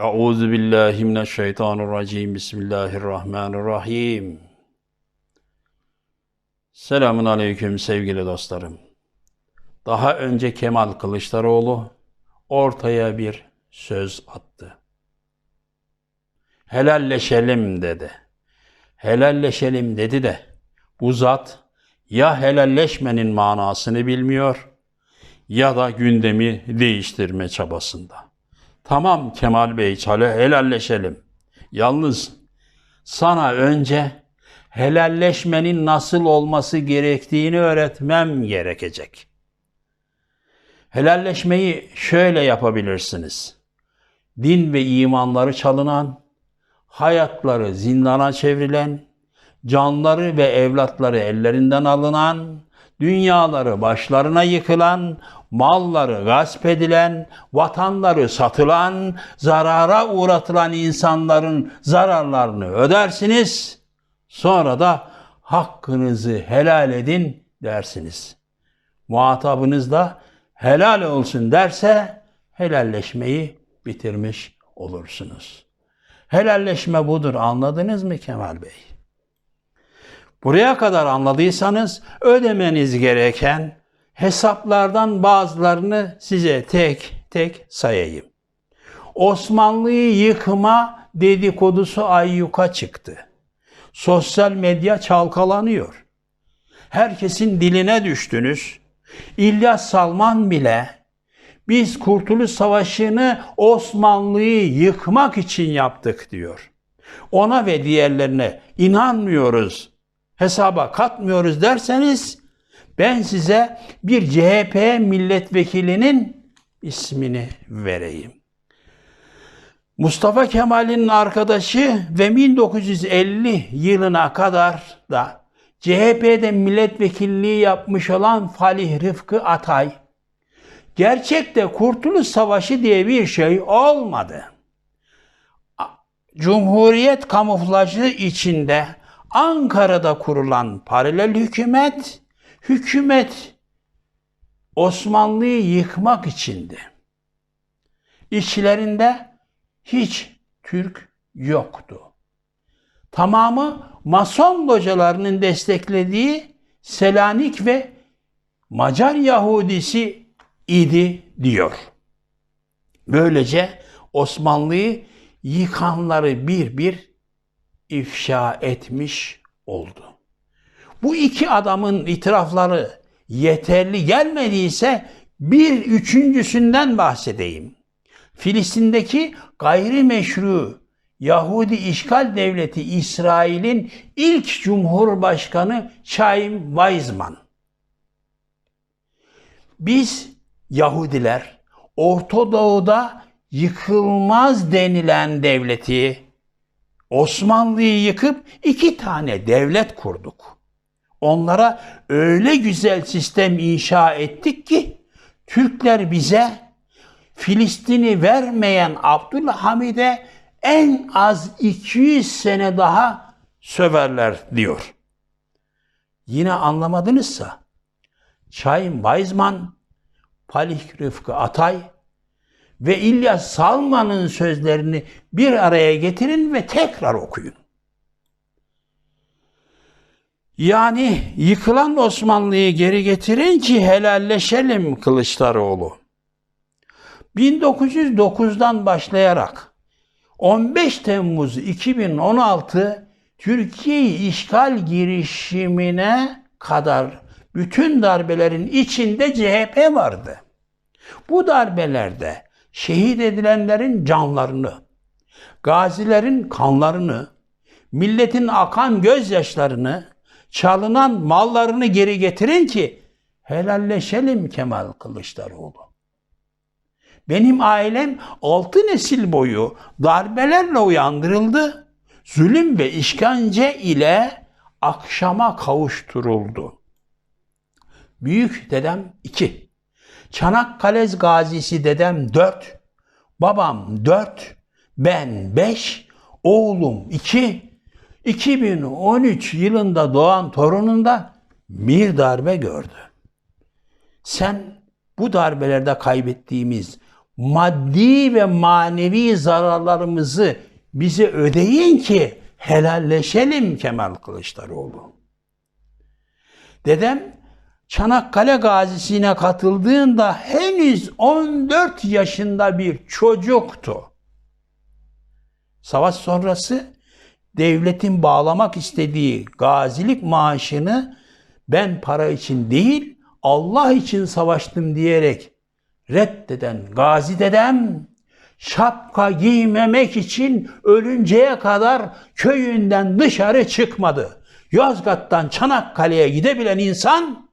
Euzu billahi mineşşeytanirracim. Bismillahirrahmanirrahim. Selamun aleyküm sevgili dostlarım. Daha önce Kemal Kılıçdaroğlu ortaya bir söz attı. Helalleşelim dedi. Helalleşelim dedi de bu zat ya helalleşmenin manasını bilmiyor ya da gündemi değiştirme çabasında. Tamam Kemal Bey çale helalleşelim. Yalnız sana önce helalleşmenin nasıl olması gerektiğini öğretmem gerekecek. Helalleşmeyi şöyle yapabilirsiniz. Din ve imanları çalınan, hayatları zindana çevrilen, canları ve evlatları ellerinden alınan, dünyaları başlarına yıkılan, malları gasp edilen, vatanları satılan, zarara uğratılan insanların zararlarını ödersiniz. Sonra da hakkınızı helal edin dersiniz. Muhatabınız da helal olsun derse helalleşmeyi bitirmiş olursunuz. Helalleşme budur anladınız mı Kemal Bey? Buraya kadar anladıysanız ödemeniz gereken hesaplardan bazılarını size tek tek sayayım. Osmanlı'yı yıkma dedikodusu ayyuka çıktı. Sosyal medya çalkalanıyor. Herkesin diline düştünüz. İlyas Salman bile biz Kurtuluş Savaşı'nı Osmanlı'yı yıkmak için yaptık diyor. Ona ve diğerlerine inanmıyoruz, hesaba katmıyoruz derseniz ben size bir CHP milletvekilinin ismini vereyim. Mustafa Kemal'in arkadaşı ve 1950 yılına kadar da CHP'de milletvekilliği yapmış olan Falih Rıfkı Atay, gerçekte Kurtuluş Savaşı diye bir şey olmadı. Cumhuriyet kamuflajı içinde Ankara'da kurulan paralel hükümet, hükümet Osmanlı'yı yıkmak içindi. İçlerinde hiç Türk yoktu. Tamamı Mason localarının desteklediği Selanik ve Macar Yahudisi idi diyor. Böylece Osmanlı'yı yıkanları bir bir ifşa etmiş oldu. Bu iki adamın itirafları yeterli gelmediyse bir üçüncüsünden bahsedeyim. Filistin'deki gayrimeşru Yahudi işgal devleti İsrail'in ilk cumhurbaşkanı Chaim Weizmann. Biz Yahudiler Orta Doğu'da yıkılmaz denilen devleti Osmanlı'yı yıkıp iki tane devlet kurduk. Onlara öyle güzel sistem inşa ettik ki Türkler bize Filistin'i vermeyen Abdülhamid'e en az 200 sene daha söverler diyor. Yine anlamadınızsa Chaim Weizmann, Palih Rıfkı Atay ve İlyas Salman'ın sözlerini bir araya getirin ve tekrar okuyun. Yani yıkılan Osmanlı'yı geri getirin ki helalleşelim Kılıçdaroğlu. 1909'dan başlayarak 15 Temmuz 2016 Türkiye işgal girişimine kadar bütün darbelerin içinde CHP vardı. Bu darbelerde şehit edilenlerin canlarını, gazilerin kanlarını, milletin akan gözyaşlarını, çalınan mallarını geri getirin ki helalleşelim Kemal Kılıçdaroğlu. Benim ailem altı nesil boyu darbelerle uyandırıldı. Zulüm ve işkence ile akşama kavuşturuldu. Büyük dedem iki. Çanakkale gazisi dedem dört. Babam dört. Ben beş. Oğlum iki. 2013 yılında doğan torununda bir darbe gördü. Sen bu darbelerde kaybettiğimiz maddi ve manevi zararlarımızı bize ödeyin ki helalleşelim Kemal Kılıçdaroğlu. Dedem Çanakkale gazisine katıldığında henüz 14 yaşında bir çocuktu. Savaş sonrası devletin bağlamak istediği gazilik maaşını ben para için değil Allah için savaştım diyerek reddeden gazi dedem şapka giymemek için ölünceye kadar köyünden dışarı çıkmadı. Yozgat'tan Çanakkale'ye gidebilen insan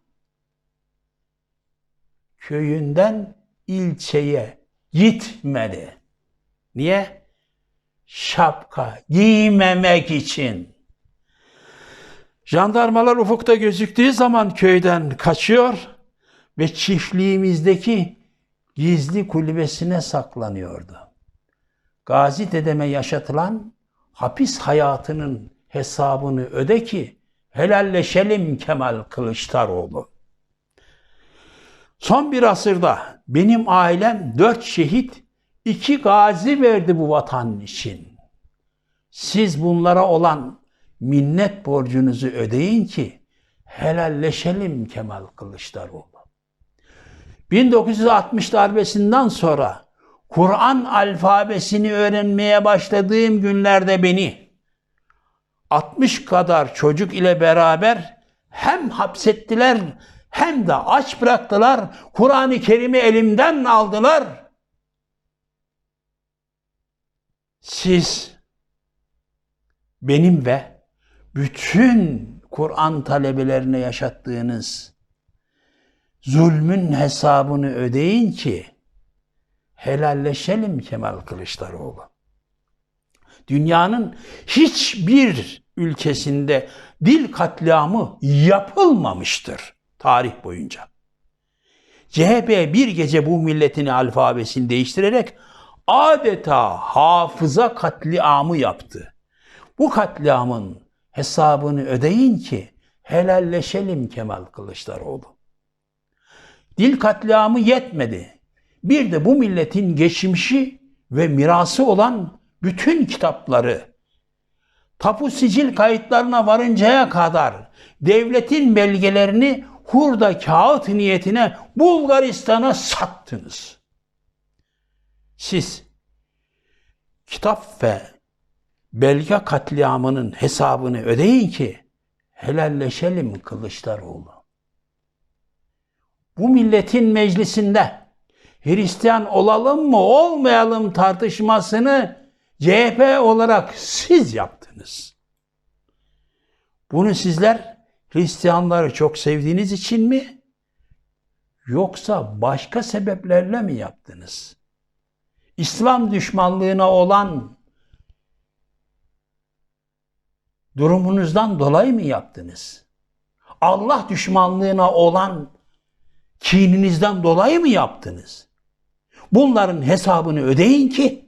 köyünden ilçeye gitmedi. Niye? Şapka giymemek için. Jandarmalar ufukta gözüktüğü zaman köyden kaçıyor ve çiftliğimizdeki gizli kulübesine saklanıyordu. Gazi dedeme yaşatılan hapis hayatının hesabını öde ki helalleşelim Kemal Kılıçdaroğlu. Son bir asırda benim ailem dört şehit, iki gazi verdi bu vatan için. Siz bunlara olan minnet borcunuzu ödeyin ki helalleşelim Kemal Kılıçdaroğlu. 1960 darbesinden sonra Kur'an alfabesini öğrenmeye başladığım günlerde beni 60 kadar çocuk ile beraber hem hapsettiler hem de aç bıraktılar. Kur'an-ı Kerim'i elimden aldılar. Siz benim ve bütün Kur'an talebelerine yaşattığınız zulmün hesabını ödeyin ki helalleşelim Kemal Kılıçdaroğlu. Dünyanın hiçbir ülkesinde dil katliamı yapılmamıştır tarih boyunca. CHP bir gece bu milletin alfabesini değiştirerek adeta hafıza katliamı yaptı. Bu katliamın hesabını ödeyin ki helalleşelim Kemal Kılıçdaroğlu. Dil katliamı yetmedi. Bir de bu milletin geçmişi ve mirası olan bütün kitapları tapu sicil kayıtlarına varıncaya kadar devletin belgelerini hurda kağıt niyetine Bulgaristan'a sattınız. Siz kitap ve belge katliamının hesabını ödeyin ki helalleşelim Kılıçdaroğlu. Bu milletin meclisinde Hristiyan olalım mı olmayalım tartışmasını CHP olarak siz yaptınız. Bunu sizler Hristiyanları çok sevdiğiniz için mi? Yoksa başka sebeplerle mi yaptınız? İslam düşmanlığına olan durumunuzdan dolayı mı yaptınız? Allah düşmanlığına olan kininizden dolayı mı yaptınız? Bunların hesabını ödeyin ki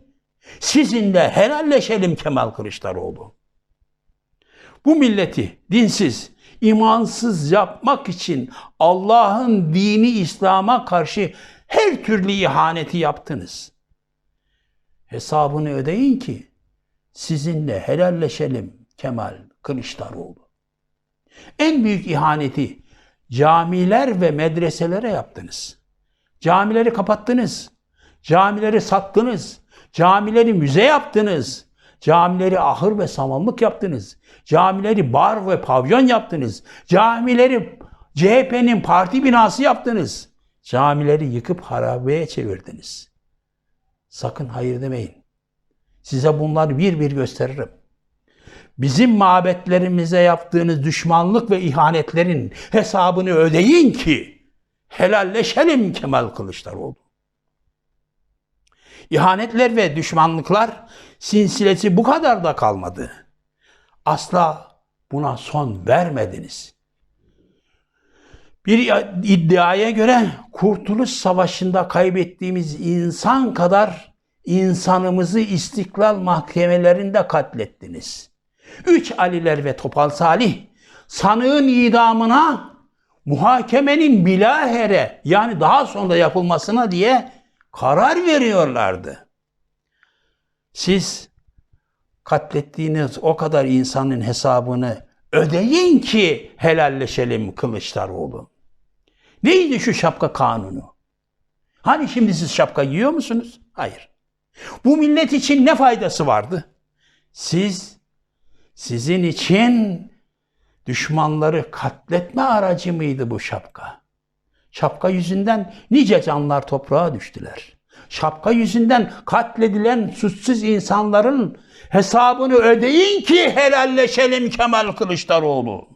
sizinle helalleşelim Kemal Kılıçdaroğlu. Bu milleti dinsiz, imansız yapmak için Allah'ın dini İslam'a karşı her türlü ihaneti yaptınız. Hesabını ödeyin ki sizinle helalleşelim Kemal Kılıçdaroğlu. En büyük ihaneti camiler ve medreselere yaptınız. Camileri kapattınız. Camileri sattınız. Camileri müze yaptınız. Camileri ahır ve samanlık yaptınız. Camileri bar ve pavyon yaptınız. Camileri CHP'nin parti binası yaptınız. Camileri yıkıp harabeye çevirdiniz. Sakın hayır demeyin. Size bunları bir bir gösteririm. Bizim mabetlerimize yaptığınız düşmanlık ve ihanetlerin hesabını ödeyin ki helalleşelim Kemal Kılıçdaroğlu. İhanetler ve düşmanlıklar sinsilesi bu kadar da kalmadı. Asla buna son vermediniz. Bir iddiaya göre Kurtuluş Savaşı'nda kaybettiğimiz insan kadar insanımızı istiklal mahkemelerinde katlettiniz. Üç Aliler ve Topal Salih sanığın idamına muhakemenin bilahere yani daha sonra yapılmasına diye karar veriyorlardı. Siz katlettiğiniz o kadar insanın hesabını ödeyin ki helalleşelim Kılıçdaroğlu. Neydi şu şapka kanunu? Hani şimdi siz şapka giyiyor musunuz? Hayır. Bu millet için ne faydası vardı? Siz sizin için düşmanları katletme aracı mıydı bu şapka? Şapka yüzünden nice canlar toprağa düştüler. Şapka yüzünden katledilen suçsuz insanların hesabını ödeyin ki helalleşelim Kemal Kılıçdaroğlu.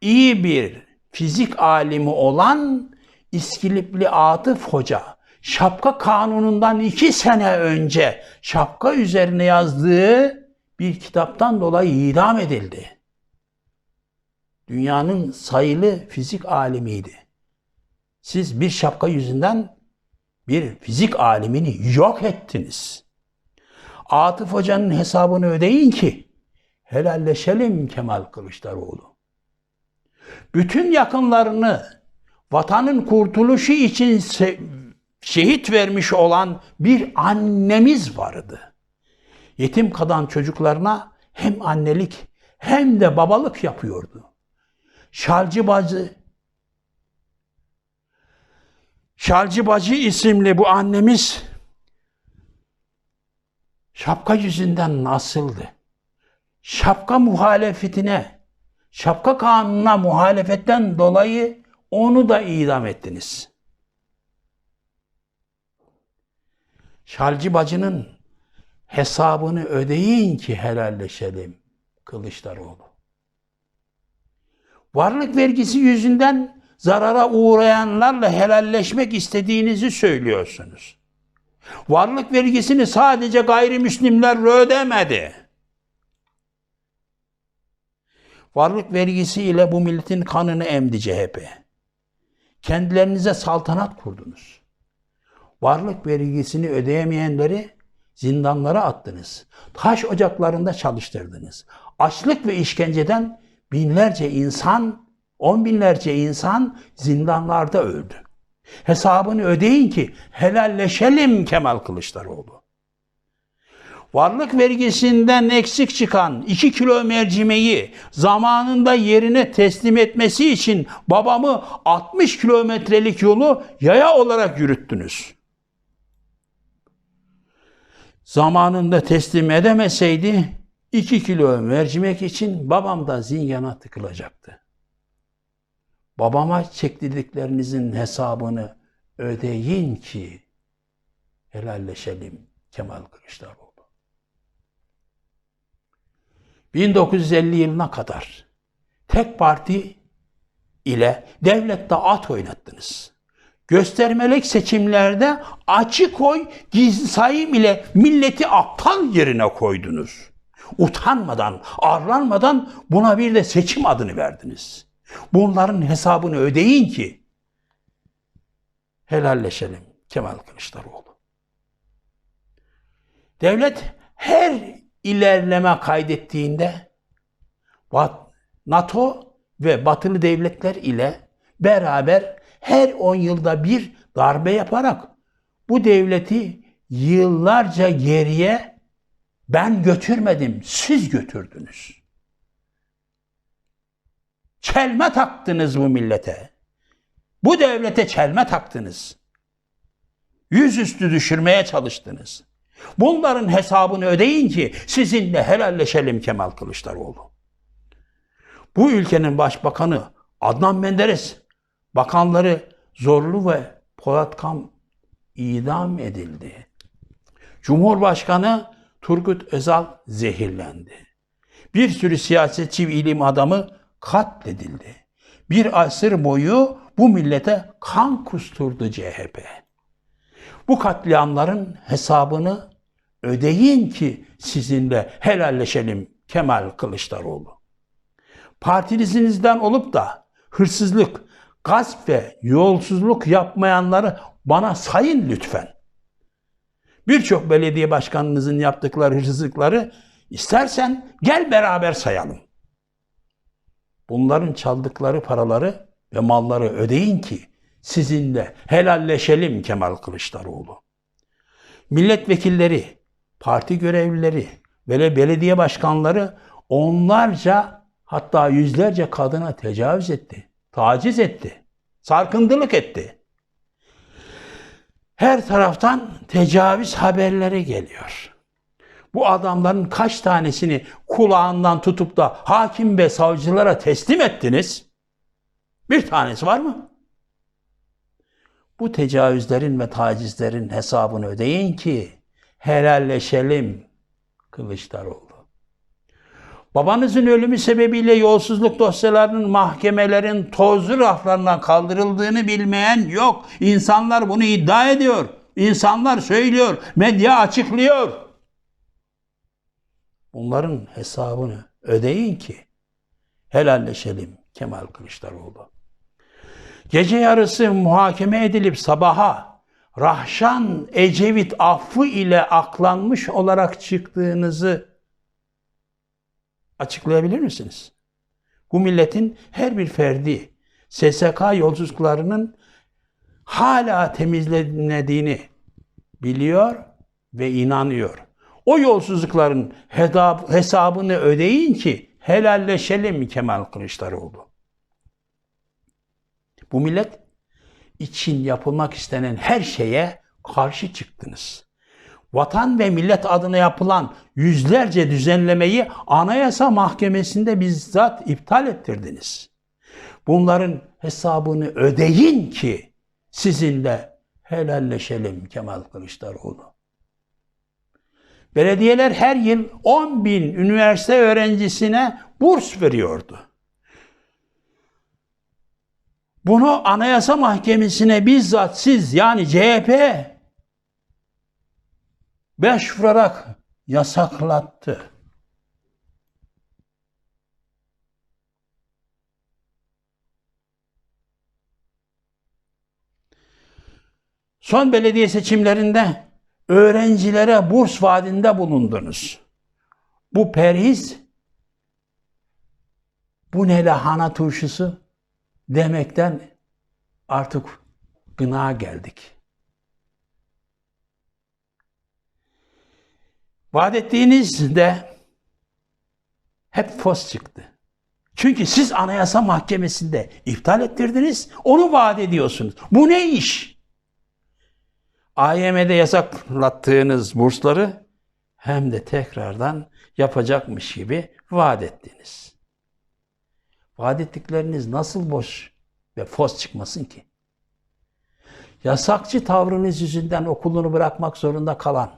İyi bir fizik alimi olan İskilipli Atıf Hoca şapka kanunundan iki sene önce şapka üzerine yazdığı bir kitaptan dolayı idam edildi. Dünyanın sayılı fizik alimiydi. Siz bir şapka yüzünden bir fizik alimini yok ettiniz. Atıf Hoca'nın hesabını ödeyin ki helalleşelim Kemal Kılıçdaroğlu. Bütün yakınlarını vatanın kurtuluşu için şehit vermiş olan bir annemiz vardı. Yetim kalan çocuklarına hem annelik hem de babalık yapıyordu. Şalcı bacı Şalcı bacı isimli bu annemiz şapka yüzünden nasıldı? Şapka muhalefetine, şapka kanununa muhalefetten dolayı onu da idam ettiniz. Şalcı bacının hesabını ödeyin ki helalleşelim Kılıçdaroğlu. Varlık vergisi yüzünden zarara uğrayanlarla helalleşmek istediğinizi söylüyorsunuz. Varlık vergisini sadece gayrimüslimler ödemedi. Varlık vergisi ile bu milletin kanını emdi CHP. Kendilerinize saltanat kurdunuz. Varlık vergisini ödeyemeyenleri zindanlara attınız. Taş ocaklarında çalıştırdınız. Açlık ve işkenceden binlerce insan, on binlerce insan zindanlarda öldü. Hesabını ödeyin ki helalleşelim Kemal Kılıçdaroğlu. Varlık vergisinden eksik çıkan 2 kilo mercimeği zamanında yerine teslim etmesi için babamı 60 kilometrelik yolu yaya olarak yürüttünüz. Zamanında teslim edemeseydi 2 kilo mercimek için babam da zingana tıkılacaktı. Babama çektirdiklerinizin hesabını ödeyin ki helalleşelim Kemal Kılıçdaroğlu. 1950 yılına kadar tek parti ile devlette at oynattınız. Göstermelik seçimlerde açık oy gizli sayım ile milleti aptal yerine koydunuz. Utanmadan, arlanmadan buna bir de seçim adını verdiniz. Bunların hesabını ödeyin ki helalleşelim Kemal Kılıçdaroğlu. Devlet her ilerleme kaydettiğinde NATO ve batılı devletler ile beraber her 10 yılda bir darbe yaparak bu devleti yıllarca geriye ben götürmedim, siz götürdünüz. Çelme taktınız bu millete. Bu devlete çelme taktınız. Yüzüstü düşürmeye çalıştınız. Bunların hesabını ödeyin ki sizinle helalleşelim Kemal Kılıçdaroğlu. Bu ülkenin başbakanı Adnan Menderes, bakanları Zorlu ve Polat Kam idam edildi. Cumhurbaşkanı Turgut Özal zehirlendi. Bir sürü siyasetçi ve ilim adamı katledildi. Bir asır boyu bu millete kan kusturdu CHP. Bu katliamların hesabını ödeyin ki sizinle helalleşelim Kemal Kılıçdaroğlu. Partinizinizden olup da hırsızlık, gasp ve yolsuzluk yapmayanları bana sayın lütfen. Birçok belediye başkanınızın yaptıkları hırsızlıkları istersen gel beraber sayalım. Bunların çaldıkları paraları ve malları ödeyin ki sizinle helalleşelim Kemal Kılıçdaroğlu. Milletvekilleri, parti görevlileri ve belediye başkanları onlarca hatta yüzlerce kadına tecavüz etti, taciz etti, sarkıntılık etti. Her taraftan tecavüz haberleri geliyor. Bu adamların kaç tanesini kulağından tutup da hakim ve savcılara teslim ettiniz? Bir tanesi var mı? Bu tecavüzlerin ve tacizlerin hesabını ödeyin ki helalleşelim Kılıçdaroğlu. Babanızın ölümü sebebiyle yolsuzluk dosyalarının mahkemelerin tozlu raflarından kaldırıldığını bilmeyen yok. İnsanlar bunu iddia ediyor. İnsanlar söylüyor. Medya açıklıyor. Bunların hesabını ödeyin ki helalleşelim Kemal Kılıçdaroğlu. Gece yarısı muhakeme edilip sabaha Rahşan Ecevit affı ile aklanmış olarak çıktığınızı açıklayabilir misiniz? Bu milletin her bir ferdi SSK yolsuzluklarının hala temizlendiğini biliyor ve inanıyor. O yolsuzlukların hesabını ödeyin ki helalleşelim Kemal Kılıçdaroğlu. Bu millet için yapılmak istenen her şeye karşı çıktınız. Vatan ve millet adına yapılan yüzlerce düzenlemeyi Anayasa Mahkemesi'nde bizzat iptal ettirdiniz. Bunların hesabını ödeyin ki sizinle helalleşelim Kemal Kılıçdaroğlu. Belediyeler her yıl 10 bin üniversite öğrencisine burs veriyordu. Bunu Anayasa Mahkemesi'ne bizzat siz yani CHP başvurarak yasaklattı. Son belediye seçimlerinde öğrencilere burs vaadinde bulundunuz. Bu perhiz, bu ne lahana turşusu demekten artık gına geldik. Vaat ettiğiniz de hep fos çıktı. Çünkü siz Anayasa Mahkemesi'nde iptal ettirdiniz, onu vaat ediyorsunuz. Bu ne iş? AYM'de yasaklattığınız bursları hem de tekrardan yapacakmış gibi vaat ettiniz. Vaat ettikleriniz nasıl boş ve fos çıkmasın ki? Yasakçı tavrınız yüzünden okulunu bırakmak zorunda kalan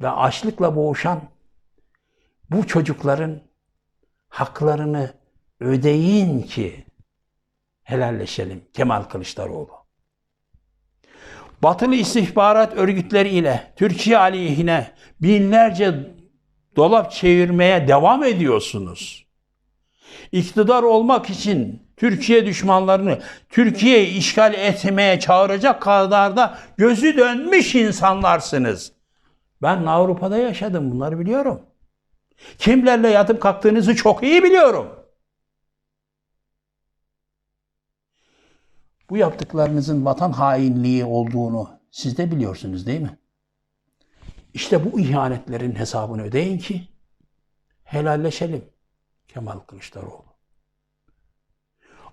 ve açlıkla boğuşan bu çocukların haklarını ödeyin ki helalleşelim Kemal Kılıçdaroğlu. Batılı istihbarat örgütleri ile Türkiye aleyhine binlerce dolap çevirmeye devam ediyorsunuz. İktidar olmak için Türkiye düşmanlarını Türkiye işgal etmeye çağıracak kadar da gözü dönmüş insanlarsınız. Ben Avrupa'da yaşadım bunları biliyorum. Kimlerle yatıp kalktığınızı çok iyi biliyorum. Bu yaptıklarınızın vatan hainliği olduğunu siz de biliyorsunuz değil mi? İşte bu ihanetlerin hesabını ödeyin ki helalleşelim Kemal Kılıçdaroğlu.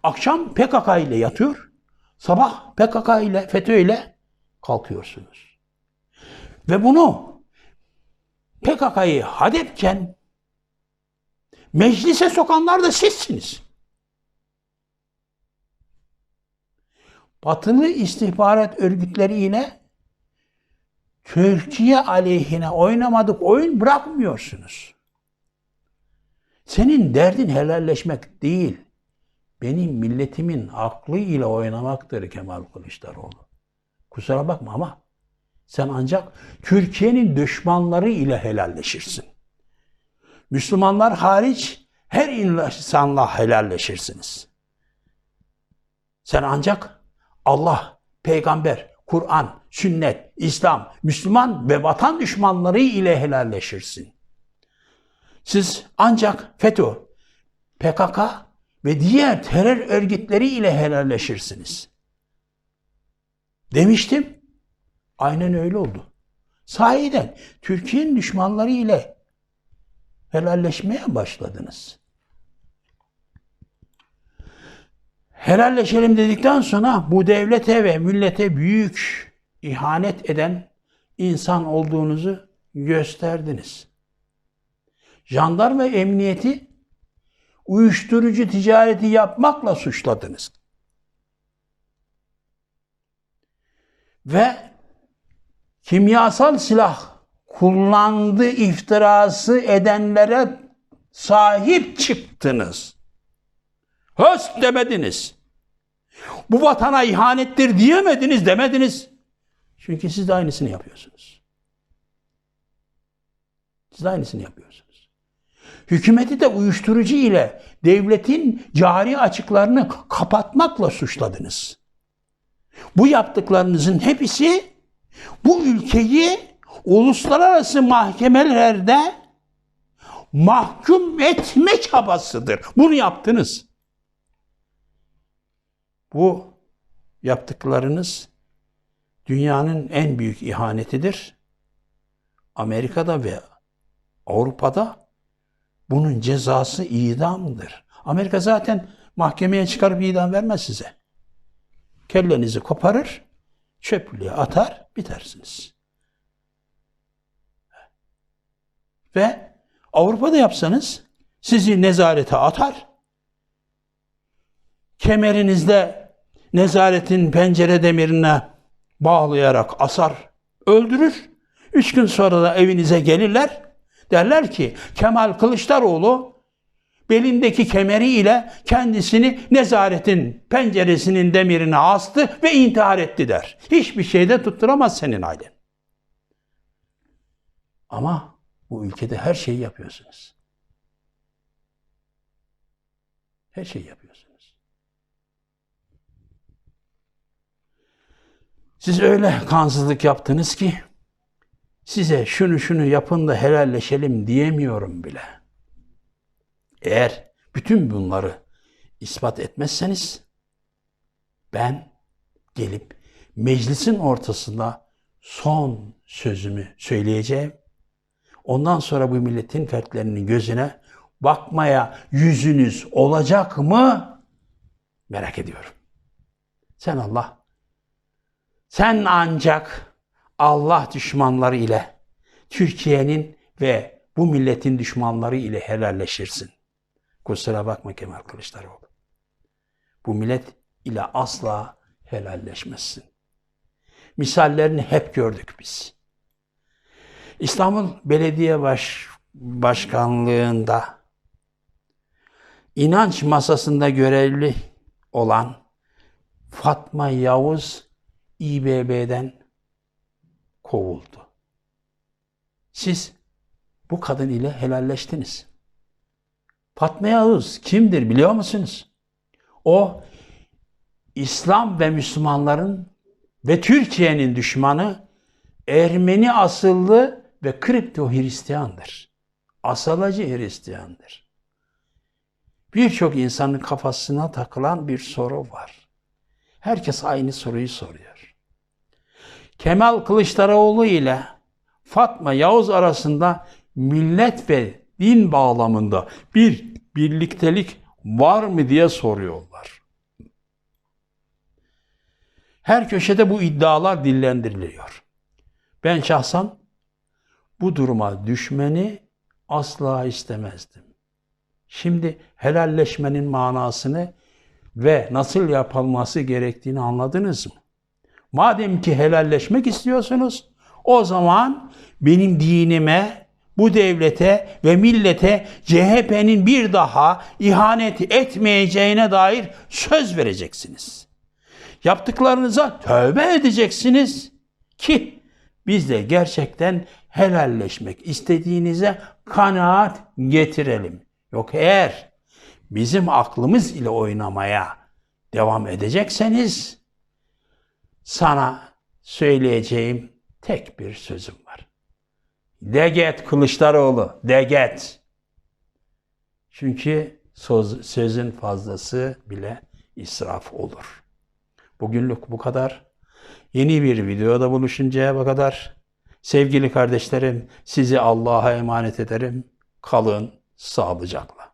Akşam PKK ile yatıyor, sabah PKK ile FETÖ ile kalkıyorsunuz. Ve bunu PKK'yı hadepken meclise sokanlar da sizsiniz. Batılı istihbarat örgütleri yine Türkiye aleyhine oynamadık oyun bırakmıyorsunuz. Senin derdin helalleşmek değil, benim milletimin aklı ile oynamaktır Kemal Kılıçdaroğlu. Kusura bakma ama sen ancak Türkiye'nin düşmanları ile helalleşirsin. Müslümanlar hariç her insanla helalleşirsiniz. Sen ancak Allah, peygamber, Kur'an, sünnet, İslam, Müslüman ve vatan düşmanları ile helalleşirsin. Siz ancak FETÖ, PKK ve diğer terör örgütleri ile helalleşirsiniz. Demiştim. Aynen öyle oldu. Sahiden Türkiye'nin düşmanları ile helalleşmeye başladınız. Helalleşelim dedikten sonra bu devlete ve millete büyük ihanet eden insan olduğunuzu gösterdiniz. Jandarma emniyeti uyuşturucu ticareti yapmakla suçladınız. Ve kimyasal silah kullandığı iftirası edenlere sahip çıktınız. Höst demediniz. Bu vatana ihanettir diyemediniz demediniz. Çünkü siz de aynısını yapıyorsunuz. Siz de aynısını yapıyorsunuz. Hükümeti de uyuşturucu ile devletin cari açıklarını kapatmakla suçladınız. Bu yaptıklarınızın hepsi bu ülkeyi uluslararası mahkemelerde mahkum etme çabasıdır. Bunu yaptınız. Bu yaptıklarınız dünyanın en büyük ihanetidir. Amerika'da ve Avrupa'da bunun cezası idamdır. Amerika zaten mahkemeye çıkarıp idam vermez size. Kellenizi koparır, çöplüğe atar, bitersiniz. Ve Avrupa'da yapsanız sizi nezarete atar, kemerinizde nezaretin pencere demirine bağlayarak asar, öldürür. Üç gün sonra da evinize gelirler. Derler ki Kemal Kılıçdaroğlu belindeki kemeri ile kendisini nezaretin penceresinin demirine astı ve intihar etti der. Hiçbir şeyde tutturamaz senin ailen. Ama bu ülkede her şeyi yapıyorsunuz. Her şeyi yapıyorsunuz. Siz öyle kansızlık yaptınız ki size şunu şunu yapın da helalleşelim diyemiyorum bile. Eğer bütün bunları ispat etmezseniz ben gelip meclisin ortasında son sözümü söyleyeceğim. Ondan sonra bu milletin fertlerinin gözüne bakmaya yüzünüz olacak mı? Merak ediyorum. Sen Allah, sen ancak Allah düşmanları ile Türkiye'nin ve bu milletin düşmanları ile helalleşirsin. Kusura bakma Kemal Kılıçdaroğlu. Bu millet ile asla helalleşmezsin. Misallerini hep gördük biz. İstanbul Belediye Baş, Başkanlığında inanç masasında görevli olan Fatma Yavuz İBB'den kovuldu. Siz bu kadın ile helalleştiniz. Fatma Yavuz kimdir biliyor musunuz? O İslam ve Müslümanların ve Türkiye'nin düşmanı Ermeni asıllı ve kripto Hristiyandır. Asalacı Hristiyandır. Birçok insanın kafasına takılan bir soru var. Herkes aynı soruyu soruyor. Kemal Kılıçdaroğlu ile Fatma Yavuz arasında millet ve din bağlamında bir birliktelik var mı diye soruyorlar. Her köşede bu iddialar dillendiriliyor. Ben şahsen bu duruma düşmeni asla istemezdim. Şimdi helalleşmenin manasını ve nasıl yapılması gerektiğini anladınız mı? Madem ki helalleşmek istiyorsunuz, o zaman benim dinime, bu devlete ve millete CHP'nin bir daha ihanet etmeyeceğine dair söz vereceksiniz. Yaptıklarınıza tövbe edeceksiniz ki biz de gerçekten helalleşmek istediğinize kanaat getirelim. Yok eğer bizim aklımız ile oynamaya devam edecekseniz sana söyleyeceğim tek bir sözüm var. Deget Kılıçdaroğlu, deget. Çünkü söz, sözün fazlası bile israf olur. Bugünlük bu kadar. Yeni bir videoda buluşuncaya kadar sevgili kardeşlerim sizi Allah'a emanet ederim. Kalın sağlıcakla.